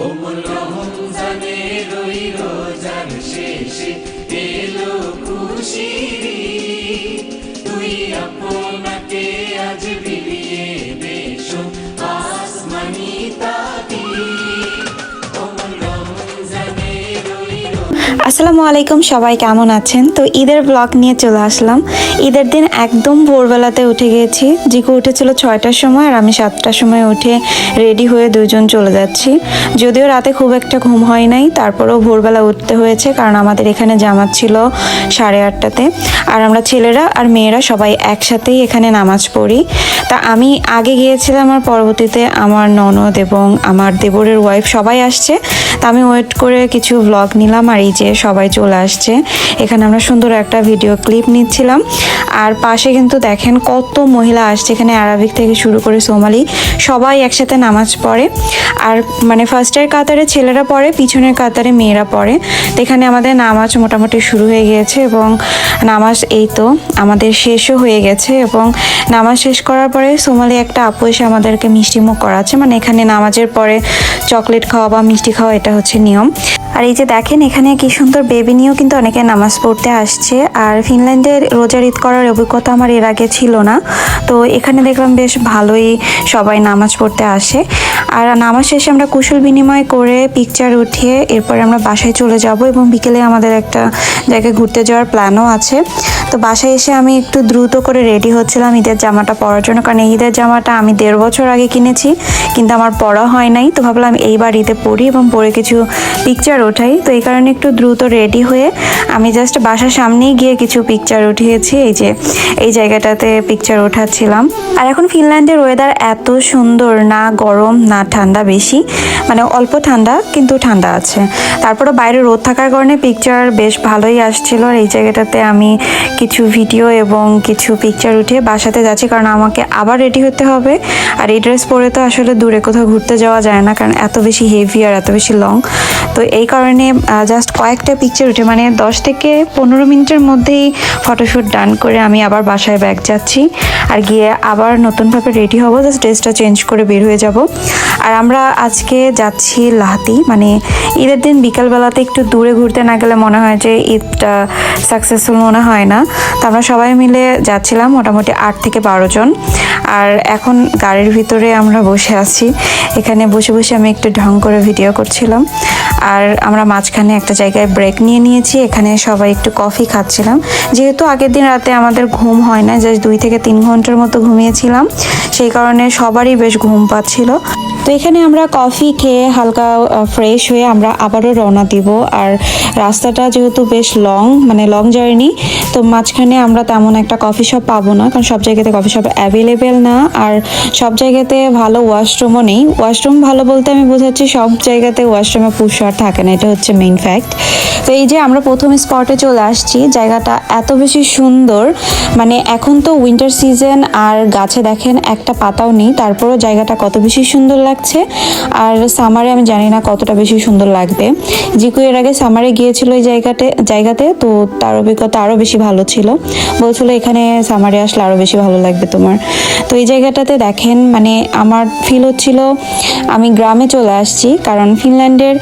কোমল রমজানের রোজার শেষে এলো খুশির আসসালামু আলাইকুম, সবাই কেমন আছেন? তো ঈদের ব্লগ নিয়ে চলে আসলাম। ঈদের দিন একদম ভোরবেলাতে উঠে গিয়েছি জিকু উঠেছিল ছয়টার সময় আর আমি সাতটার সময় উঠে রেডি হয়ে দুজন চলে যাচ্ছি। যদিও রাতে খুব একটা ঘুম হয় নাই, তারপরেও ভোরবেলা উঠতে হয়েছে কারণ আমাদের এখানে জামাত ছিল সাড়ে আটটাতে। আর আমরা ছেলেরা আর মেয়েরা সবাই একসাথেই এখানে নামাজ পড়ি। তা আমি আগে গিয়েছিলাম আর পরবর্তীতে আমার ননদ এবং আমার দেবরের ওয়াইফ সবাই আসছে। তা আমি ওয়েট করে কিছু ব্লগ নিলাম আর এই যে সবাই চলে আসছে। এখানে আমরা সুন্দর একটা ভিডিও ক্লিপ নিচ্ছিলাম। আর পাশে কিন্তু দেখেন কত মহিলা আসছে এখানে আরবিক থেকে শুরু করে সোমালি সবাই একসাথে নামাজ পড়ে। আর মানে ফার্স্টের কাতারে ছেলেরা পড়ে, পিছনের কাতারে মেয়েরা পড়ে। তো এখানে আমাদের নামাজ মোটামুটি শুরু হয়ে গিয়েছে এবং নামাজ এই তো, আমাদের শেষও হয়ে গেছে এবং নামাজ শেষ করার পরে সোমালি একটা আপু এসে আমাদেরকে মিষ্টিমুখ করাচ্ছে। মানে এখানে নামাজের পরে চকলেট খাওয়া বা মিষ্টি খাওয়া এটা হচ্ছে নিয়ম। আর এই যে দেখেন, এখানে কি সুন্দর বেবি নিয়েও কিন্তু অনেকে নামাজ পড়তে আসছে। আর ফিনল্যান্ডে রোজার ঈদ করার অভিজ্ঞতা আমার এর আগে ছিল না। তো এখানে দেখলাম বেশ ভালোই সবাই নামাজ পড়তে আসে। আর নামাজ শেষে আমরা কুশল বিনিময় করে পিকচার উঠিয়ে এরপরে আমরা বাসায় চলে যাব এবং বিকেলে আমাদের একটা জায়গায় ঘুরতে যাওয়ার প্ল্যানও আছে। তো বাসায় এসে আমি একটু দ্রুত করে রেডি হচ্ছিলাম ঈদের জামাটা পরার জন্য। কারণ ঈদের জামাটা আমি দেড় বছর আগে কিনেছি, কিন্তু আমার পরা হয় নাই। তো ভাবলাম এইবার ঈদে পরি এবং পরে কিছু পিকচার ওঠাই তো এই কারণে একটু দ্রুত রেডি হয়ে আমি জাস্ট বাসার সামনেই গিয়ে কিছু পিকচার উঠিয়েছি। এই যে, এই জায়গাটাতে পিকচার ওঠাচ্ছিলাম আর এখন ফিনল্যান্ডের ওয়েদার এত সুন্দর, না গরম, না ঠান্ডা বেশি। মানে অল্প ঠান্ডা, কিন্তু ঠান্ডা আছে। তারপরে বাইরে রোদ থাকার কারণে পিকচার বেশ ভালোই আসছিল। আর এই জায়গাটাতে আমি কিছু ভিডিও এবং কিছু পিকচার উঠিয়ে বাসাতে যাচ্ছি, কারণ আমাকে আবার রেডি হতে হবে। আর এই ড্রেস পরে তো আসলে দূরে কোথাও ঘুরতে যাওয়া যায় না, কারণ এত বেশি হেভি আর এত বেশি লং তো এই কারণে জাস্ট কয়েকটা পিকচার উঠে মানে দশ থেকে পনেরো মিনিটের মধ্যেই ফটোশ্যুট ডান করে আমি আবার বাসায় ব্যাগ যাচ্ছি। আর গিয়ে আবার নতুনভাবে রেডি হব। জাস্ট ড্রেসটা চেঞ্জ করে বের হয়ে যাব। আর আমরা আজকে যাচ্ছি লাহাতি মানে ঈদের দিন বিকালবেলাতে একটু দূরে ঘুরতে না গেলে মনে হয় যে ঈদটা সাকসেসফুল মনে হয় না। তো আমরা সবাই মিলে যাচ্ছিলাম মোটামুটি আট থেকে বারো জন। আর এখন গাড়ির ভিতরে আমরা বসে আছি। এখানে বসে বসে আমি একটু ঢং করে ভিডিও করছিলাম। আর আমরা মাঝখানে একটা জায়গায় ব্রেক নিয়ে নিয়েছি। এখানে সবাই একটু কফি খাচ্ছিলাম। যেহেতু আগের দিন রাতে আমাদের ঘুম হয় না জাস্ট দুই থেকে তিন ঘণ্টার মতো ঘুমিয়েছিলাম। সেই কারণে সবারই বেশ ঘুম পাচ্ছিল। তো এখানে আমরা কফি খেয়ে হালকা ফ্রেশ হয়ে আমরা আবারও রওনা দিব। আর রাস্তাটা যেহেতু বেশ লং মানে লং জার্নি তো মাঝখানে আমরা তেমন একটা কফি শপ পাবো না, কারণ সব জায়গাতে কফি শপ অ্যাভেলেবেল না, আর সব জায়গাতে ভালো ওয়াশরুমও নেই। ওয়াশরুম ভালো বলতে আমি বোঝাচ্ছি সব জায়গাতে ওয়াশরুমে পুষার থাকে না, এটা হচ্ছে মেইন ফ্যাক্ট তো এই যে আমরা প্রথম স্পটে চলে আসছি, জায়গাটা এত বেশি সুন্দর মানে এখন তো উইন্টার সিজন আর গাছে দেখেন একটা পাতাও নেই, তারপরও জায়গাটা কত বেশি সুন্দর লাগছে, আর সামারে আমি জানি না কতটা বেশি সুন্দর লাগবে। জিকু এর আগে সামারে গিয়েছিল এই জায়গাতে জায়গাতে, তো তার অভিজ্ঞতা আরও বেশি ভালো ছিল। বলছিল এখানে সামারে আসলে আরও বেশি ভালো লাগবে তোমার। তো এই জায়গাটাতে দেখেন মানে আমার ফিল হচ্ছিল আমি গ্রামে চলে আসছি, কারণ ফিনল্যান্ডের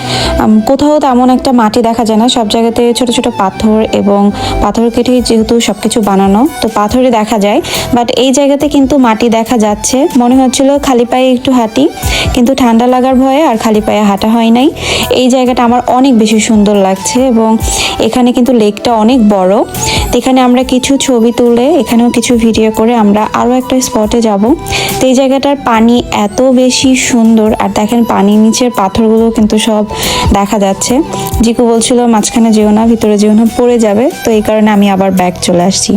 কোথাও তেমন একটা মাটি দেখা যায় না। সব জায়গাতে ছোট ছোট পাথর এবং পাথর কেটে যেহেতু সব কিছু বানানো, তো পাথরে দেখা যায়। বাট এই জায়গাতে কিন্তু মাটি দেখা যাচ্ছে। মনে হচ্ছিল খালি পায়ে একটু হাঁটি, কিন্তু ঠান্ডা লাগার ভয়ে আর খালি পায়ে হাঁটা হয় নাই। এই জায়গাটা আমার অনেক বেশি সুন্দর লাগছে এবং এখানে কিন্তু লেকটা অনেক বড়। এখানে আমরা কিছু ছবি তুলে এখানেও কিছু ভিডিও করে আমরা আরও একটা স্পটে যাব। তো এই জায়গাটার পানি এত বেশি সুন্দর। আর দেখেন পানির নিচের পাথরগুলো কিন্তু সব দেখা যাচ্ছে। জিকু বলছিল, মাঝখানে যেও না, ভিতরে যেও না, পড়ে যাবে। তো এই কারণে আমি আবার ব্যাগ চলে আসছি।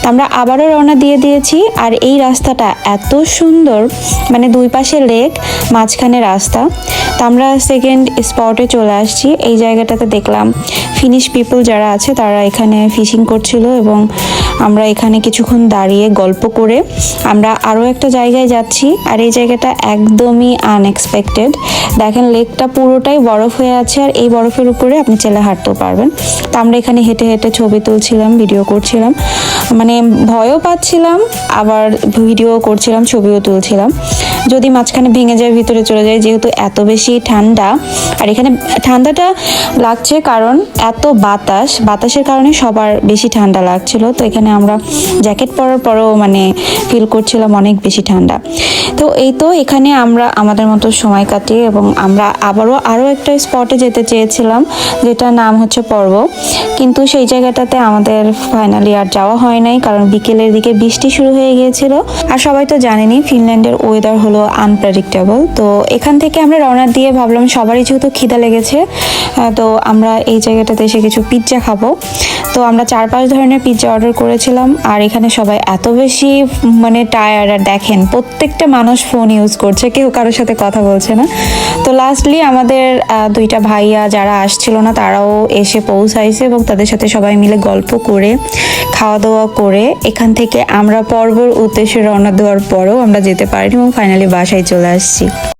তো আমরা আবারও রওনা দিয়ে দিয়েছি। আর এই রাস্তাটা এত সুন্দর মানে দুই পাশে লেক, মাঝখানে রাস্তা। তো আমরা সেকেন্ড স্পটে চলে আসছি। এই জায়গাটাতে দেখলাম ফিনিশ পিপল যারা আছে, তারা এখানে ফিশিং করছিল এবং আমরা এখানে কিছুক্ষণ দাঁড়িয়ে গল্প করে আমরা আরও একটা জায়গায় যাচ্ছি আর এই জায়গাটা একদমই আনএক্সপেক্টেড দেখেন লেকটা পুরোটাই বরফ হয়ে আছে আর এই বরফের উপরে আপনি চেলে হাঁটতেও পারবেন। তো আমরা এখানে হেঁটে হেঁটে ছবি তুলছিলাম ভিডিও করছিলাম। মানে ভয়ও পাচ্ছিলাম, আবার ভিডিও করছিলাম, ছবিও তুলছিলাম। যদি মাঝখানে ভেঙে যায়, ভিতরে চলে যায়, যেহেতু এত বেশি ঠান্ডা। আর এখানে ঠান্ডাটা লাগছে কারণ এত বাতাস, বাতাসের কারণে সবার বেশি ঠান্ডা লাগছিল। তো এখানে আমরা জ্যাকেট পরার পরেও মানে ফিল করছিলাম অনেক বেশি ঠান্ডা। তো এই তো এখানে আমরা আমাদের মতো সময় কাটিয়ে এবং আমরা আবারও আরও একটা স্পটে যেতে চেয়েছিলাম, যেটার নাম হচ্ছে পর্ব। কিন্তু সেই জায়গাটাতে আমাদের ফাইনালি আর যাওয়া হয় নাই, কারণ বিকেলের দিকে বৃষ্টি শুরু হয়ে গিয়েছিল। আর সবাই তো জানেনি ফিনল্যান্ডের ওয়েদার হলো আনপ্রেডিক্টেবল তো এখান থেকে আমরা রওনা দিয়ে ভাবলাম সবারই যেহেতু খিদা লেগেছে তো আমরা এই জায়গাটাতে এসে কিছু পিৎজা খাব। তো আমরা চার পাঁচ ধরনের পিৎজা অর্ডার করেছিলাম, আর এখানে সবাই এত বেশি মানে টায়ার্ড আর দেখেন প্রত্যেকটা মানুষ ফোন ইউজ করছে, কেউ কারোর সাথে কথা বলছে না। তো লাস্টলি আমাদের দুইটা ভাইয়া যারা আসছিল না, তারাও এসে পৌঁছাইছে এবং তাদের সাথে সবাই মিলে গল্প করে খাওয়া দাওয়া করে, এখান থেকে আমরা পর্বর উদ্দেশ্যে রওনা দেওয়ার পরেও আমরা যেতে পারিনি এবং ফাইনালি বাসায় চলে আসছি।